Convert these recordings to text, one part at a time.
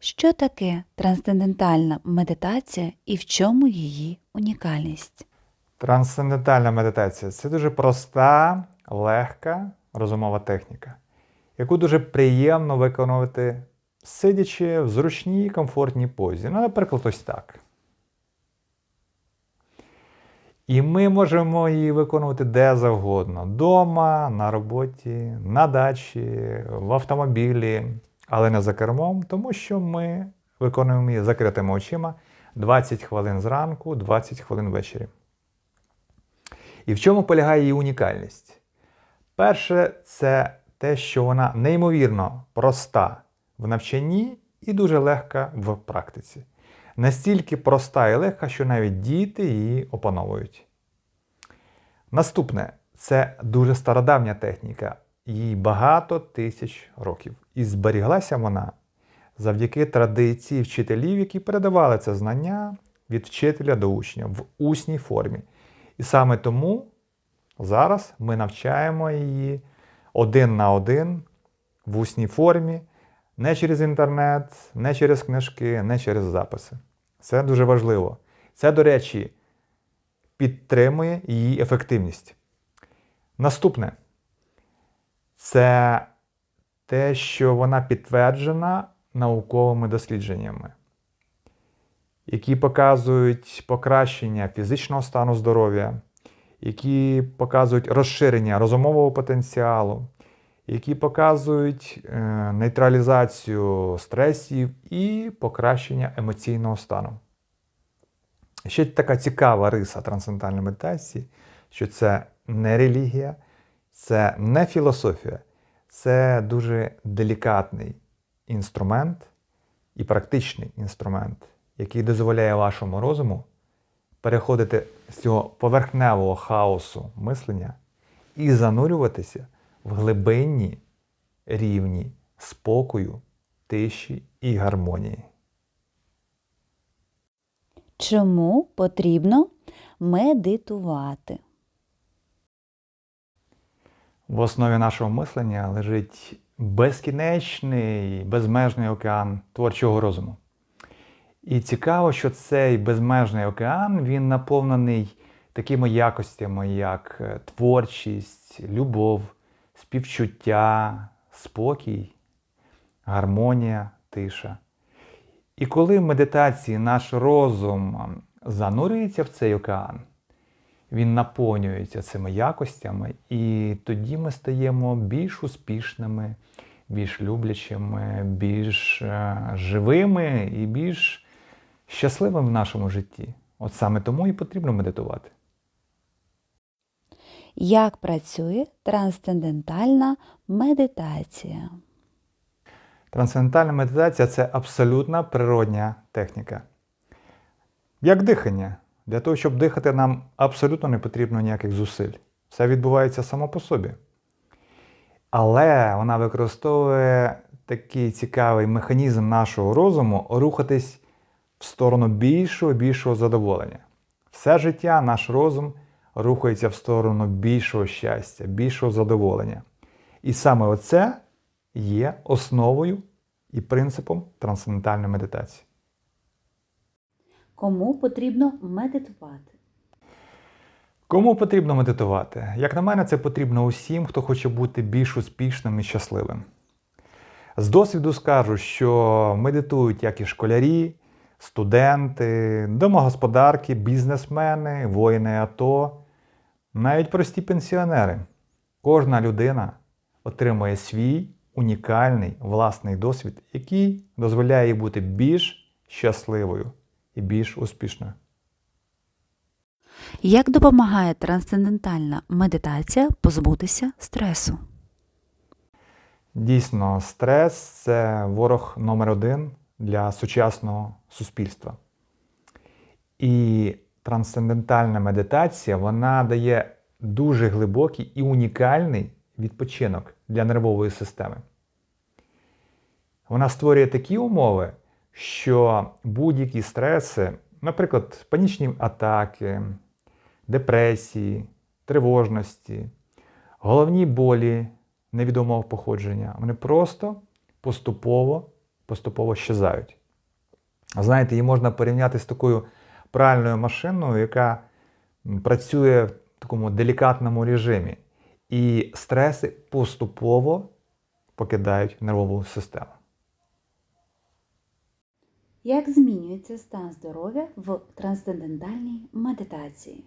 Що таке трансцендентальна медитація і в чому її унікальність? Трансцендентальна медитація це дуже проста, легка розумова техніка, яку дуже приємно виконувати, сидячи в зручній комфортній позі. Ну, наприклад, ось так. І ми можемо її виконувати де завгодно: вдома, на роботі, на дачі, в автомобілі, але не за кермом, тому що ми виконуємо її закритими очима 20 хвилин зранку, 20 хвилин ввечері. І в чому полягає її унікальність? Перше, це те, що вона неймовірно проста в навчанні і дуже легка в практиці. Настільки проста і легка, що навіть діти її опановують. Наступне це дуже стародавня техніка, їй багато тисяч років. І зберіглася вона завдяки традиції вчителів, які передавали це знання від вчителя до учня в усній формі. І саме тому зараз ми навчаємо її один на один в усній формі, не через інтернет, не через книжки, не через записи. Це дуже важливо. Це, до речі, підтримує її ефективність. Наступне це те, що вона підтверджена науковими дослідженнями, які показують покращення фізичного стану здоров'я, які показують розширення розумового потенціалу, які показують е, нейтралізацію стресів і покращення емоційного стану. Ще така цікава риса трансцендентальної медитації, що це не релігія, це не філософія, це дуже делікатний інструмент і практичний інструмент, який дозволяє вашому розуму переходити з цього поверхневого хаосу мислення і занурюватися в глибинні рівні спокою, тиші і гармонії. Чому потрібно медитувати? В основі нашого мислення лежить безкінечний, безмежний океан творчого розуму. І цікаво, що цей безмежний океан він наповнений такими якостями, як е, творчість, любов, співчуття, спокій, гармонія, тиша. І коли в медитації наш розум занурюється в цей океан, він наповнюється цими якостями, і тоді ми стаємо більш успішними, більш люблячими, більш е, живими і більш щасливими в нашому житті. От саме тому і потрібно медитувати. Як працює трансцендентальна медитація? Трансцендентальна медитація це абсолютна природня техніка. Як дихання. Для того, щоб дихати, нам абсолютно не потрібно ніяких зусиль. Все відбувається само по собі. Але вона використовує такий цікавий механізм нашого розуму рухатись в сторону більшого більшого задоволення. Все життя наш розум рухається в сторону більшого щастя, більшого задоволення. І саме оце є основою і принципом трансцендентальної медитації. Кому потрібно медитувати? Кому потрібно медитувати? Як на мене, це потрібно усім, хто хоче бути більш успішним і щасливим. З досвіду скажу, що медитують як і школярі, студенти, домогосподарки, бізнесмени, воїни АТО, навіть прості пенсіонери. Кожна людина отримує свій унікальний власний досвід, який дозволяє їй бути більш щасливою і більш успішною. Як допомагає трансцендентальна медитація позбутися стресу? Дійсно, стрес це ворог номер один для сучасного суспільства. І трансцендентальна медитація вона дає дуже глибокий і унікальний відпочинок для нервової системи. Вона створює такі умови, що будь-які стреси, наприклад, панічні атаки, депресії, тривожності, головні болі невідомого походження, вони просто поступово поступово щезають. Знаєте, її можна порівняти з такою пральною машиною, яка працює в такому делікатному режимі. І стреси поступово покидають нервову систему. Як змінюється стан здоров'я в трансцендентальній медитації?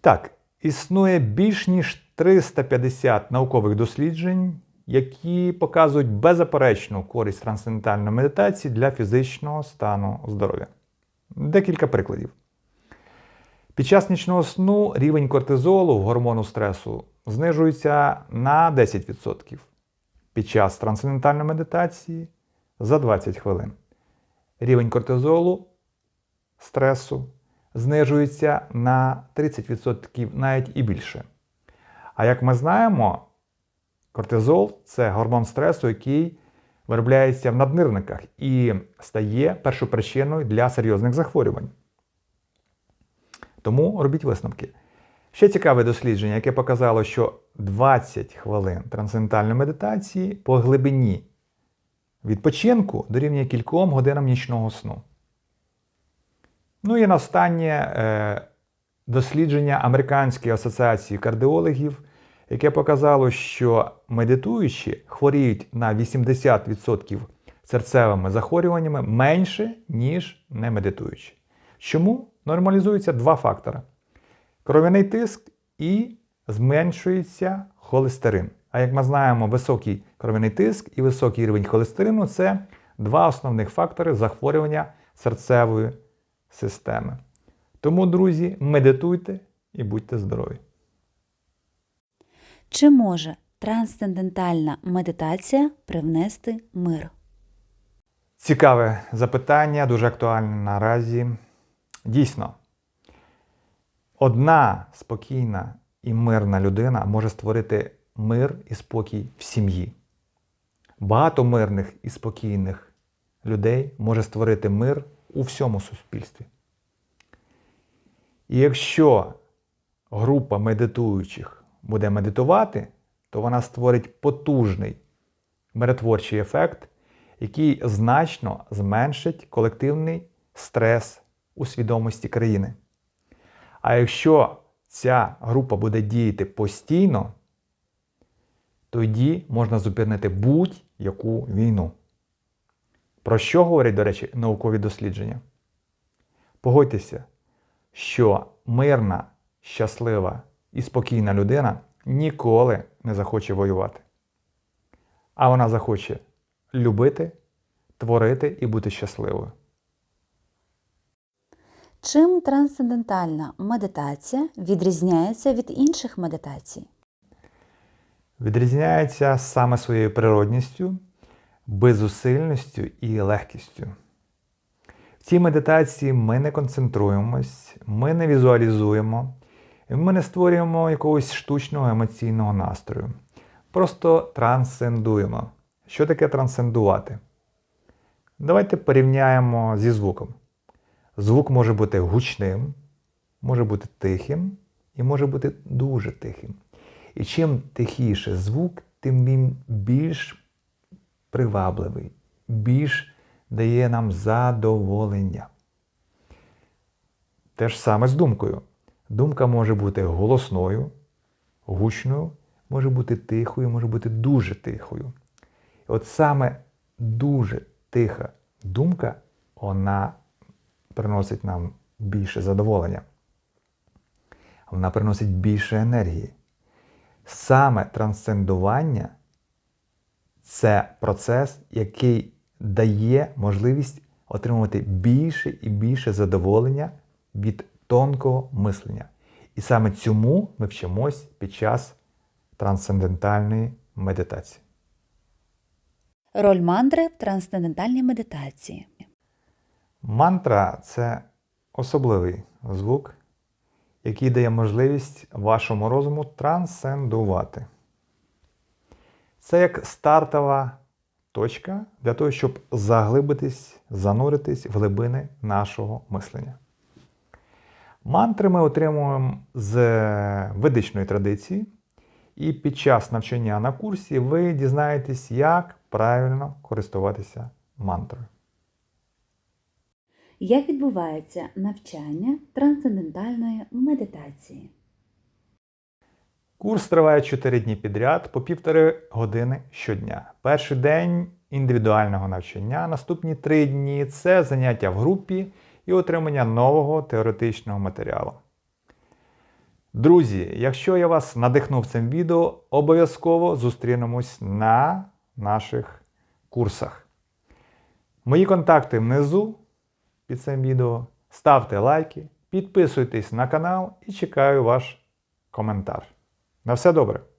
Так, існує більш ніж 350 наукових досліджень, які показують беззаперечну користь трансцендентальної медитації для фізичного стану здоров'я. Декілька прикладів. Під час нічного сну рівень кортизолу, гормону стресу, знижується на 10%. Під час трансцендентальної медитації за 20 хвилин. Рівень кортизолу, стресу знижується на 30%, навіть і більше. А як ми знаємо, кортизол це гормон стресу, який виробляється в наднирниках і стає першопричиною для серйозних захворювань. Тому робіть висновки. Ще цікаве дослідження, яке показало, що 20 хвилин трансцендентальної медитації по глибині відпочинку дорівнює кільком годинам нічного сну. Ну і на останнє е, дослідження Американської асоціації кардіологів, яке показало, що медитуючі хворіють на 80% серцевими захворюваннями менше, ніж не медитуючі. Чому нормалізуються два фактори: кров'яний тиск і зменшується холестерин. А як ми знаємо, високий кров'яний тиск і високий рівень холестерину це два основних фактори захворювання серцевої системи. Тому, друзі, медитуйте і будьте здорові! Чи може трансцендентальна медитація привнести мир? Цікаве запитання, дуже актуальне наразі. Дійсно, одна спокійна і мирна людина може створити мир і спокій в сім'ї. Багато мирних і спокійних людей може створити мир у всьому суспільстві. І якщо група медитуючих буде медитувати, то вона створить потужний миротворчий ефект, який значно зменшить колективний стрес у свідомості країни. А якщо ця група буде діяти постійно, тоді можна зупинити будь-яку війну. Про що говорять, до речі, наукові дослідження? Погодьтеся, що мирна, щаслива і спокійна людина ніколи не захоче воювати. А вона захоче любити, творити і бути щасливою. Чим трансцендентальна медитація відрізняється від інших медитацій? Відрізняється саме своєю природністю, безусильністю і легкістю. В цій медитації ми не концентруємось, ми не візуалізуємо, ми не створюємо якогось штучного емоційного настрою. Просто трансцендуємо. Що таке трансцендувати? Давайте порівняємо зі звуком. Звук може бути гучним, може бути тихим і може бути дуже тихим. І чим тихіше звук, тим він більш привабливий, більш дає нам задоволення. Те ж саме з думкою. Думка може бути голосною, гучною, може бути тихою, може бути дуже тихою. І от саме дуже тиха думка, вона приносить нам більше задоволення. Вона приносить більше енергії. Саме трансцендування це процес, який дає можливість отримувати більше і більше задоволення від тонкого мислення. І саме цьому ми вчимось під час трансцендентальної медитації. Роль мандри в трансцендентальній медитації. Мантра це особливий звук, який дає можливість вашому розуму трансцендувати. Це як стартова точка для того, щоб заглибитись, зануритись в глибини нашого мислення. Мантри ми отримуємо з ведичної традиції, і під час навчання на курсі ви дізнаєтесь, як правильно користуватися мантрою. Як відбувається навчання трансцендентальної медитації? Курс триває 4 дні підряд по півтори години щодня. Перший день індивідуального навчання, наступні 3 дні це заняття в групі і отримання нового теоретичного матеріалу. Друзі, якщо я вас надихнув цим відео, обов'язково зустрінемось на наших курсах. Мої контакти внизу під цим відео. Ставте лайки, підписуйтесь на канал і чекаю ваш коментар. На все добре!